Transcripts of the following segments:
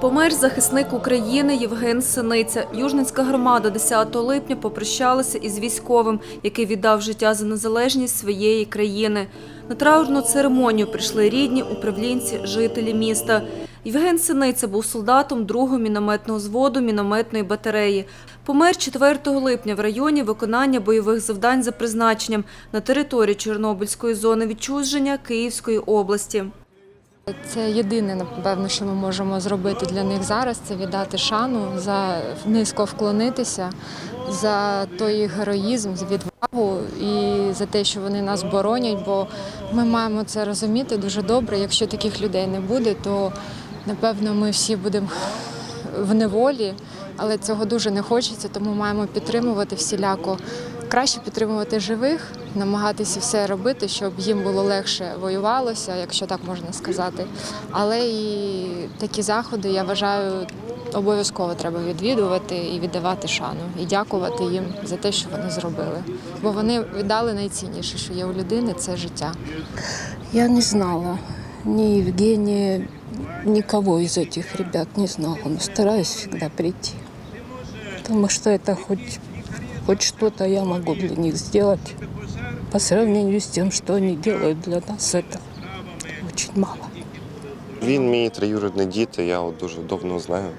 Помер захисник України Євген Синиця. Южницька громада 10 липня попрощалася із військовим, який віддав життя за незалежність своєї країни. На траурну церемонію прийшли рідні, управлінці, жителі міста. Євген Синиця був солдатом 2-го мінометного зводу мінометної батареї. Помер 4 липня в районі виконання бойових завдань за призначенням на території Чорнобильської зони відчуження Київської області. Це єдине, напевно, що ми можемо зробити для них зараз це віддати шану, за низько вклонитися за той героїзм, відвагу і за те, що вони нас боронять. Бо ми маємо це розуміти дуже добре. Якщо таких людей не буде, то напевно ми всі будемо в неволі, але цього дуже не хочеться, тому маємо підтримувати всіляко. Краще підтримувати живих, намагатися все робити, щоб їм було легше воювалося, якщо так можна сказати. Але і такі заходи, я вважаю, обов'язково треба відвідувати і віддавати шану, і дякувати їм за те, що вони зробили. Бо вони віддали найцінніше, що є у людини це життя. Я не знала ни Евгения, никого из этих ребят не знала, но стараюсь всегда прийти. Потому что это хоть, хоть что-то я могу для них сделать. По сравнению с тем, что они делают для нас, это очень мало. Він мій троюрідний дід, я от дуже давно знаю.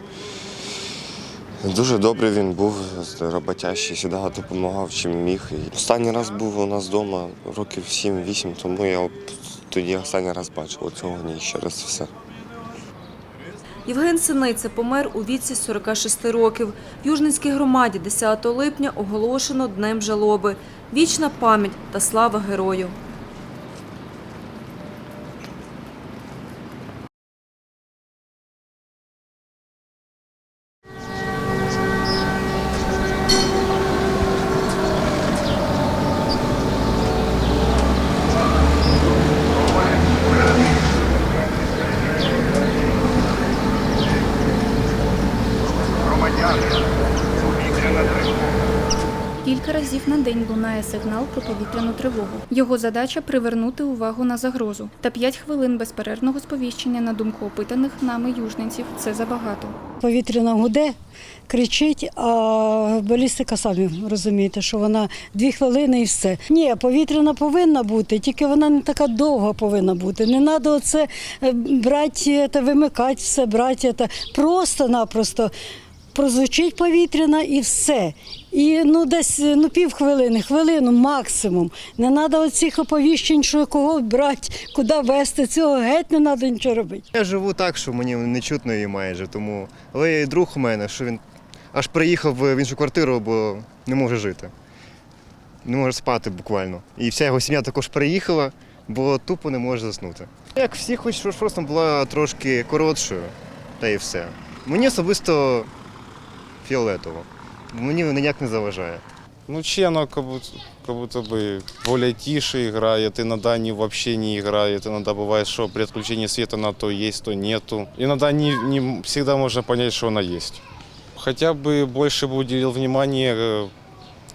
Дуже добрий він був, роботящий, завжди допомагав, чим міг. І останній раз був у нас вдома років 7-8, тому я тоді останній раз бачив оцього ні ще раз все. Євген Синиця помер у віці 46 років. В Южницькій громаді 10 липня оголошено Днем жалоби. Вічна пам'ять та слава герою. Кілька разів на день лунає сигнал про повітряну тривогу. Його задача привернути увагу на загрозу. Та 5 хвилин безперервного сповіщення на думку опитаних нами южненців це забагато. Повітряна гуде, кричить, а балістика самі розумієте, що вона дві хвилини і все. Ні, повітряна повинна бути, тільки вона не така довга повинна бути. Не треба оце е, брати, та вимикати все, брати. Та. Просто-напросто прозвучить повітряна і все. І ну десь ну півхвилини, хвилину максимум. Не треба оцих оповіщень, що кого брати, куди вести. Цього геть не треба нічого робити. Я живу так, що мені не чутно її майже, тому. Але є друг у мене, що він аж приїхав в іншу квартиру, бо не може жити. Не може спати буквально. І вся його сім'я також приїхала, бо тупо не може заснути. Як всі щоб просто була трошки коротшою, та і все. Мені особисто фіолетово. Мені ніяк не заважає. Ну, Чи оно как будто, как будто бы более тише играет, иногда не вообще не играет, иногда бывает, что при отключении света на то есть, то нету. Иногда не, не всегда можно понять, что она есть. Хотя бы больше бы уделил внимание э,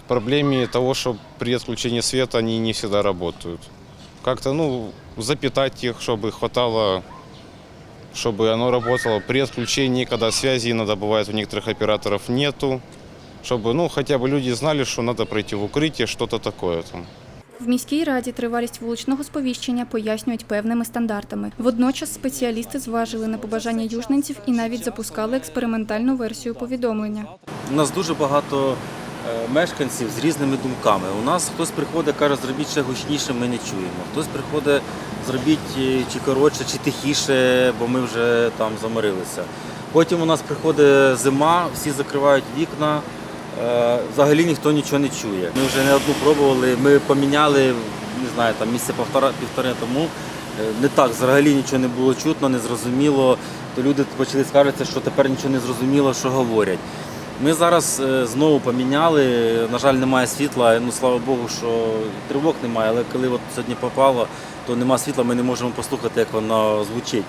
проблеме того, что при отключении света они не всегда работают. Как-то, ну, запитать их, чтобы хватало, чтобы оно работало при отключении, когда связи иногда бывает у некоторых операторов нету, чтобы, ну, хотя бы люди знали, что надо пройти в укрытие, что-то такое там. В міській раді тривалість вуличного сповіщення пояснюють певними стандартами. Водночас спеціалісти зважили на побажання южненців і навіть запускали експериментальну версію повідомлення. У нас дуже багато е, мешканців з різними думками. У нас хтось приходить, каже, зробіть ще гучніше, ми не чуємо. Хтось приходить, зробіть е, чи коротше, чи тихіше, бо ми вже там заморилися. Потім у нас приходить зима, всі закривають вікна. е, Взагалі ніхто нічого не чує. Ми вже не одну пробували. Ми поміняли, не знаю, там місяця півтора півтори тому. Е, Не так, взагалі нічого не було чутно, не зрозуміло. То люди почали скаржитися, що тепер нічого не зрозуміло, що говорять. Ми зараз е, знову поміняли. На жаль, немає світла. Ну слава Богу, що тривог немає. Але коли от сьогодні попало, то немає світла, ми не можемо послухати, як воно звучить.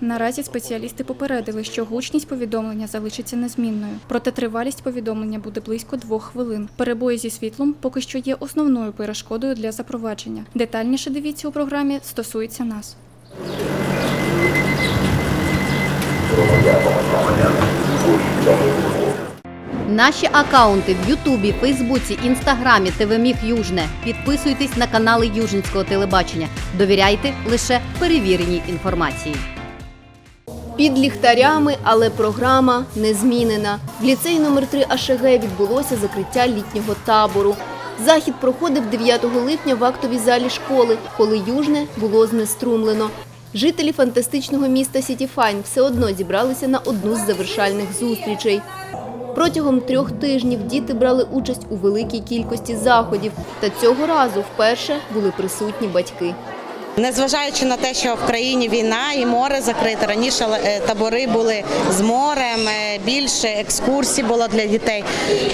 Наразі спеціалісти попередили, що гучність повідомлення залишиться незмінною. Проте тривалість повідомлення буде близько двох хвилин. Перебої зі світлом поки що є основною перешкодою для запровадження. Детальніше дивіться у програмі стосується нас. Наші акаунти в Ютубі, Фейсбуці, Інстаграмі, ТВ Міг Южне. Підписуйтесь на канали Южницького телебачення. Довіряйте лише перевіреній інформації. Під ліхтарями, але програма не змінена. В ліцеї номер 3 АШГ відбулося закриття літнього табору. Захід проходив 9 липня в актовій залі школи, коли Южне було знеструмлено. Жителі фантастичного міста Сітіфайн все одно зібралися на одну з завершальних зустрічей. Протягом трьох тижнів діти брали участь у великій кількості заходів, та цього разу вперше були присутні батьки. Незважаючи на те, що в країні війна і море закрите, раніше е, табори були з морем, е, більше екскурсій було для дітей.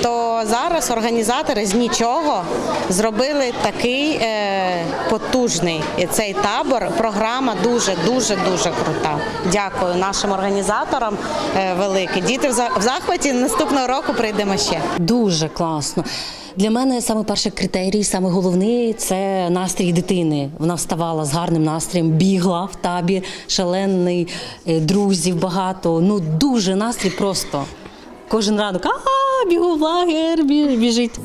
То зараз організатори з нічого зробили такий е, потужний цей табор. Програма дуже, дуже, дуже крута. Дякую нашим організаторам велике. Діти в захваті наступного року прийдемо ще. Дуже класно. Для мене саме перший критерій, саме головний це настрій дитини. Вона вставала з гарним настроєм, бігла в табір, шалений, е, друзів багато. Ну дуже настрій просто. Кожен ранок а бігу в лагер, біжить.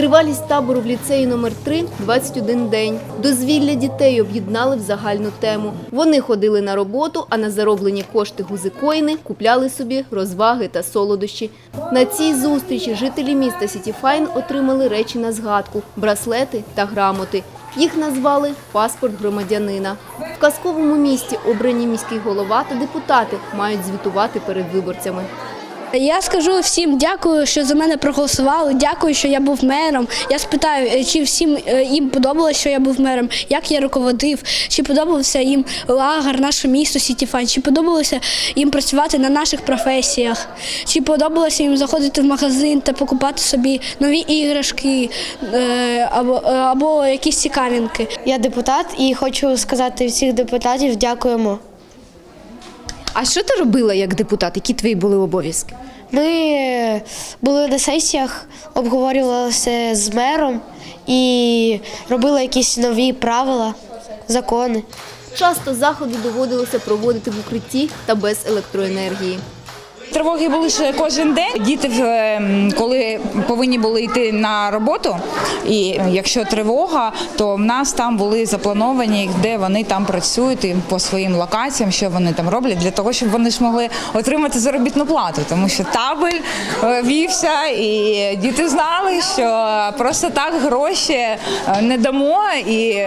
Тривалість табору в ліцеї номер 3 – 21 день. Дозвілля дітей об'єднали в загальну тему. Вони ходили на роботу, а на зароблені кошти гузикоїни купляли собі розваги та солодощі. На цій зустрічі жителі міста Сітіфайн отримали речі на згадку – браслети та грамоти. Їх назвали «Паспорт громадянина». В казковому місті обрані міський голова та депутати мають звітувати перед виборцями. Я скажу всім дякую, що за мене проголосували. Дякую, що я був мером. Я спитаю, е, чи всім е, їм подобалося, що я був мером, як я руководив, чи подобався їм лагер, наше місто Сітіфан, чи подобалося їм працювати на наших професіях, чи подобалося їм заходити в магазин та покупати собі нові іграшки е, або, або якісь цікавинки. Я депутат і хочу сказати всіх депутатів дякуємо. А що ти робила як депутат? Які твої були обов'язки? Ми були на сесіях, обговорювалися з мером і робили якісь нові правила, закони. Часто заходи доводилося проводити в укритті та без електроенергії. Тривоги були ще кожен день. Діти, в, ем, коли повинні були йти на роботу, і якщо тривога, то в нас там були заплановані, де вони там працюють і по своїм локаціям, що вони там роблять, для того, щоб вони ж могли отримати заробітну плату. Тому що табель е, вівся, і діти знали, що просто так гроші е, не дамо. І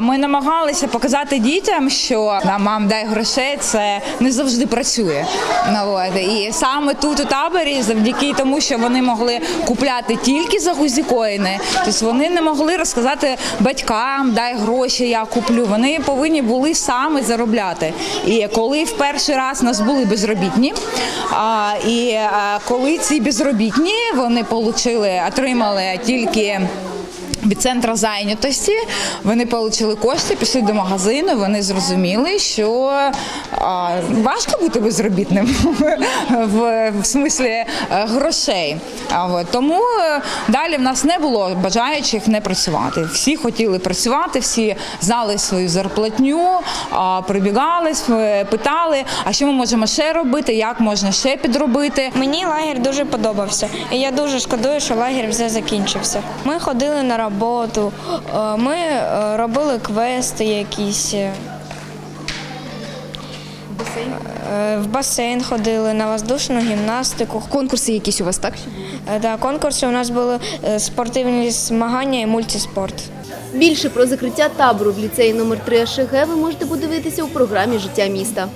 ми намагалися показати дітям, що «На, мам дай грошей, це не завжди працює. Ну. І саме тут у таборі, завдяки тому, що вони могли купляти тільки за гузікоїни, тобто вони не могли розказати батькам, дай гроші, я куплю. Вони повинні були саме заробляти. І коли в перший раз нас були безробітні, а, і коли ці безробітні вони отримали тільки. Від центру зайнятості вони отримали кошти, пішли до магазину. Вони зрозуміли, що а, важко бути безробітним в, в смислі е, грошей. А, от, тому е, далі в нас не було бажаючих не працювати. Всі хотіли працювати, всі знали свою зарплатню, а, прибігали, питали, а що ми можемо ще робити, як можна ще підробити. Мені лагерь дуже подобався, і я дуже шкодую, що лагерь вже закінчився. Ми ходили на роботу, е, ми е, робили квести якісь. е, В басейн ходили, на воздушну гімнастику. Конкурси якісь у вас так? Да, конкурси у нас були спортивні змагання і мультиспорт. Більше про закриття табору в ліцеї номер 3 АШГ ви можете подивитися у програмі Життя міста.